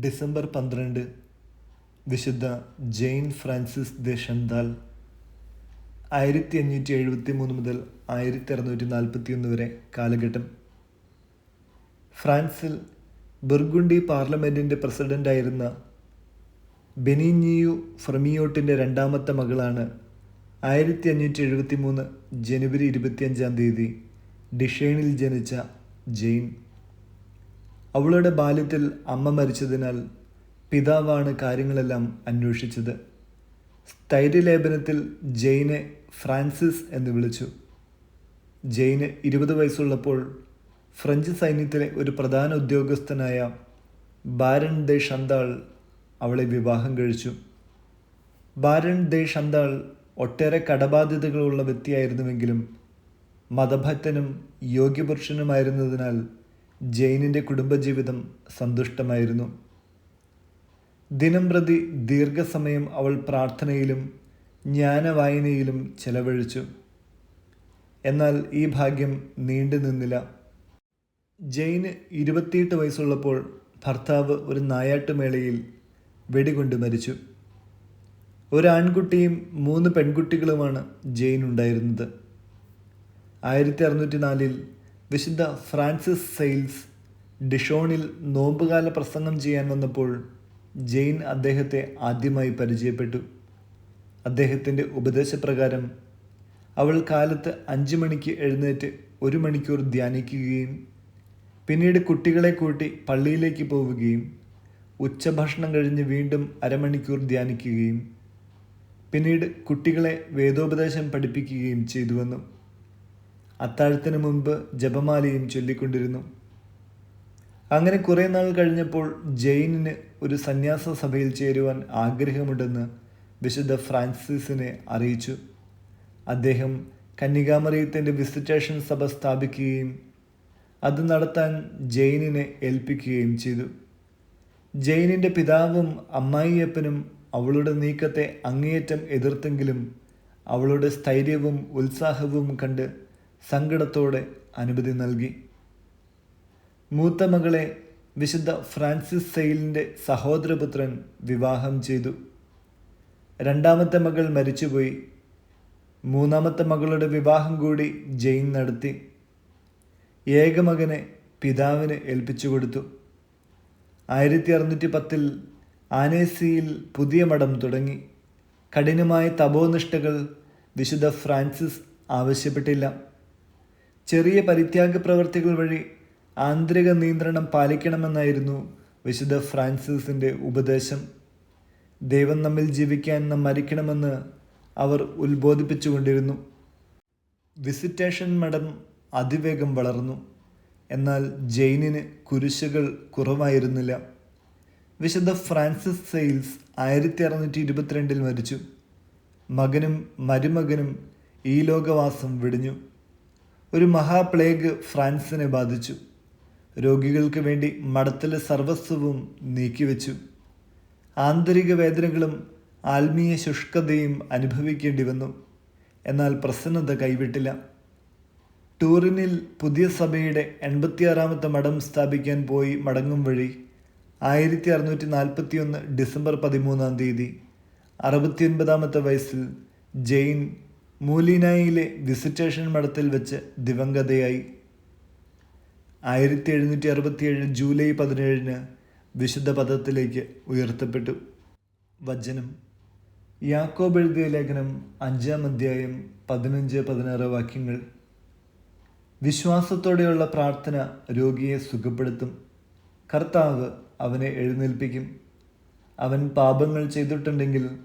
December പന്ത്രണ്ട് വിശുദ്ധ Jain Francis ദേശന്താൽ ആയിരത്തി അഞ്ഞൂറ്റി എഴുപത്തി മൂന്ന് മുതൽ ആയിരത്തി അറുന്നൂറ്റി നാൽപ്പത്തി ഒന്ന് വരെ കാലഘട്ടം. ഫ്രാൻസിൽ ബുർഗുണ്ടി പാർലമെന്റിന്റെ പ്രസിഡന്റായിരുന്ന ബെനിഞ്ഞിയു ഫ്രമിയോട്ടിന്റെ രണ്ടാമത്തെ മകളാണ് ആയിരത്തി അഞ്ഞൂറ്റി എഴുപത്തി മൂന്ന് ജനുവരി ഇരുപത്തിയഞ്ചാം തീയതി ഡിഷേണിൽ ജനിച്ച ജെയിൻ. അവളുടെ ബാല്യത്തിൽ അമ്മ മരിച്ചതിനാൽ പിതാവാണ് കാര്യങ്ങളെല്ലാം അന്വേഷിച്ചത്. സ്ഥൈര്യലേപനത്തിൽ ജെയിനെ ഫ്രാൻസിസ് എന്ന് വിളിച്ചു. ജെയിന് ഇരുപത് വയസ്സുള്ളപ്പോൾ ഫ്രഞ്ച് സൈന്യത്തിലെ ഒരു പ്രധാന ഉദ്യോഗസ്ഥനായ ബാരൺ ദേ ഷന്താൾ അവളെ വിവാഹം കഴിച്ചു. ബാരൺ ദേ ഷന്താൾ ഒട്ടേറെ കടബാധ്യതകളുള്ള വ്യക്തിയായിരുന്നുവെങ്കിലും മതഭക്തനും യോഗ്യപുരുഷനുമായിരുന്നതിനാൽ ജെയിനിന്റെ കുടുംബജീവിതം സന്തുഷ്ടമായിരുന്നു. ദിനം പ്രതി ദീർഘസമയം അവൾ പ്രാർത്ഥനയിലും ജ്ഞാനവായനയിലും ചെലവഴിച്ചു. എന്നാൽ ഈ ഭാഗ്യം നീണ്ടു നിന്നില്ല. ജെയിന് ഇരുപത്തിയെട്ട് വയസ്സുള്ളപ്പോൾ ഭർത്താവ് ഒരു നായാട്ടുമേളയിൽ വെടികൊണ്ട് മരിച്ചു. ഒരാൺകുട്ടിയും മൂന്ന് പെൺകുട്ടികളുമാണ് ജെയിൻ ഉണ്ടായിരുന്നത് ആയിരത്തി അറുന്നൂറ്റി നാലിൽ വിശുദ്ധ ഫ്രാൻസിസ് സെയിൽസ് ഡിഷോണിൽ നോമ്പുകാല പ്രസംഗം ചെയ്യാൻ വന്നപ്പോൾ ജെയിൻ അദ്ദേഹത്തെ ആദ്യമായി പരിചയപ്പെട്ടു. അദ്ദേഹത്തിന്റെ ഉപദേശപ്രകാരം അവൾ കാലത്ത് അഞ്ച് മണിക്ക് എഴുന്നേറ്റ് ഒരു മണിക്കൂർ ധ്യാനിക്കുകയും പിന്നീട് കുട്ടികളെ കൂട്ടി പള്ളിയിലേക്ക് പോവുകയും ഉച്ചഭക്ഷണം കഴിഞ്ഞ് വീണ്ടും അരമണിക്കൂർ ധ്യാനിക്കുകയും പിന്നീട് കുട്ടികളെ വേദോപദേശം പഠിപ്പിക്കുകയും ചെയ്തുവന്നു അത്താഴത്തിന് മുൻപ് ജപമാലയും ചൊല്ലിക്കൊണ്ടിരുന്നു. അങ്ങനെ കുറേ നാൾ കഴിഞ്ഞപ്പോൾ ജെയിനിന് ഒരു സന്യാസ സഭയിൽ ചേരുവാൻ ആഗ്രഹമുണ്ടെന്ന് വിശുദ്ധ ഫ്രാൻസിസിനെ അറിയിച്ചു. അദ്ദേഹം കന്യകാമറിയത്തിന്റെ വിസിറ്റേഷൻ സഭ സ്ഥാപിക്കുകയും അത് നടത്താൻ ജെയിനിനെ ഏൽപ്പിക്കുകയും ചെയ്തു. ജെയിനിന്റെ പിതാവും അമ്മായിയപ്പനും അവളുടെ നീക്കത്തെ അങ്ങേയറ്റം എതിർത്തെങ്കിലും അവളുടെ സ്ഥൈര്യവും ഉത്സാഹവും കണ്ട് സങ്കടത്തോടെ അനുമതി നൽകി. മൂത്ത മകളെ വിശുദ്ധ ഫ്രാൻസിസ് സെയിലിന്റെ സഹോദരപുത്രൻ വിവാഹം ചെയ്തു. രണ്ടാമത്തെ മകൾ മരിച്ചുപോയി. മൂന്നാമത്തെ മകളുടെ വിവാഹം കൂടി ജെയിൻ നടത്തി. ഏകമകനെ പിതാവിന് ഏൽപ്പിച്ചു കൊടുത്തു. ആയിരത്തി അറുന്നൂറ്റി പത്തിൽ ആനേസിയിൽ പുതിയ മഠം തുടങ്ങി. കഠിനമായ തപോനിഷ്ഠകൾ വിശുദ്ധ ഫ്രാൻസിസ് ആവശ്യപ്പെട്ടില്ല. ചെറിയ പരിത്യാഗ പ്രവർത്തികൾ വഴി ആന്തരിക നിയന്ത്രണം പാലിക്കണമെന്നായിരുന്നു വിശുദ്ധ ഫ്രാൻസിസിന്റെ ഉപദേശം. ദൈവം നമ്മിൽ ജീവിക്കാൻ നാം മരിക്കണമെന്ന് അവർ ഉത്ബോധിപ്പിച്ചുകൊണ്ടിരുന്നു. വിസിറ്റേഷൻ മഠം അതിവേഗം വളർന്നു. എന്നാൽ ജെയിനിന് കുരിശുകൾ കുറവായിരുന്നില്ല. വിശുദ്ധ ഫ്രാൻസിസ് സെയിൽസ് ആയിരത്തി അറുന്നൂറ്റി ഇരുപത്തിരണ്ടിൽ മരിച്ചു. മകനും മരുമകനും ഈ ലോകവാസം വെടിഞ്ഞു. ഒരു മഹാപ്ലേഗ് ഫ്രാൻസിനെ ബാധിച്ചു. രോഗികൾക്ക് വേണ്ടി മഠത്തിലെ സർവസ്വവും നീക്കിവെച്ചു. ആന്തരിക വേദനകളും ആത്മീയ ശുഷ്കതയും അനുഭവിക്കേണ്ടി വന്നു. എന്നാൽ പ്രസന്നത കൈവിട്ടില്ല. ടൂറിനിൽ പുതിയ സഭയുടെ എൺപത്തിയാറാമത്തെ മഠം സ്ഥാപിക്കാൻ പോയി മടങ്ങും വഴി ആയിരത്തി അറുന്നൂറ്റി നാൽപ്പത്തി ഒന്ന് ഡിസംബർ പതിമൂന്നാം തീയതി അറുപത്തിയൊൻപതാമത്തെ വയസ്സിൽ ജെയിൻ മൂലിനായിലെ വിസിറ്റേഷൻ മഠത്തിൽ വെച്ച് ദിവംഗതയായി. ആയിരത്തി എഴുന്നൂറ്റി അറുപത്തിയേഴ് ജൂലൈ പതിനേഴിന് വിശുദ്ധ പദത്തിലേക്ക് ഉയർത്തപ്പെട്ടു. വചനം. യാക്കോബ് എഴുതിയ ലേഖനം അഞ്ചാം അധ്യായം പതിനഞ്ച് പതിനാറ് വാക്യങ്ങൾ. വിശ്വാസത്തോടെയുള്ള പ്രാർത്ഥന രോഗിയെ സുഖപ്പെടുത്തും. കർത്താവ് അവനെ എഴുന്നേൽപ്പിക്കും. അവൻ പാപങ്ങൾ ചെയ്തിട്ടുണ്ടെങ്കിൽ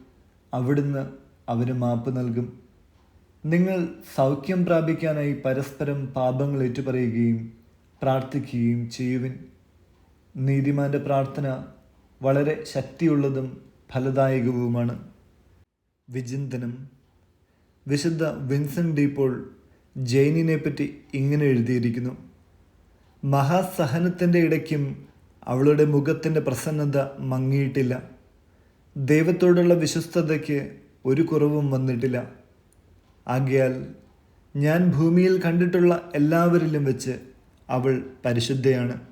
അവിടുന്ന് അവന് മാപ്പ് നൽകും. നിങ്ങൾ സൗഖ്യം പ്രാപിക്കാനായി പരസ്പരം പാപങ്ങൾ ഏറ്റുപറയുകയും പ്രാർത്ഥിക്കുകയും ചെയ്യുവിൻ. നീതിമാന്റെ പ്രാർത്ഥന വളരെ ശക്തിയുള്ളതും ഫലദായകവുമാണ്. വിചിന്തനം. വിശുദ്ധ വിൻസെന്റ് ഡീപ്പോൾ ജെയിനിനെ പറ്റി ഇങ്ങനെ എഴുതിയിരിക്കുന്നു. മഹാസഹനത്തിന്റെ ഇടയ്ക്കും അവളുടെ മുഖത്തിന്റെ പ്രസന്നത മങ്ങിയിട്ടില്ല. ദൈവത്തോടുള്ള വിശ്വസ്തതയ്ക്ക് ഒരു കുറവും വന്നിട്ടില്ല. ആകയാൽ ഞാൻ ഭൂമിയിൽ കണ്ടിട്ടുള്ള എല്ലാവരിലും വെച്ച് അവൾ പരിശുദ്ധയാണ്.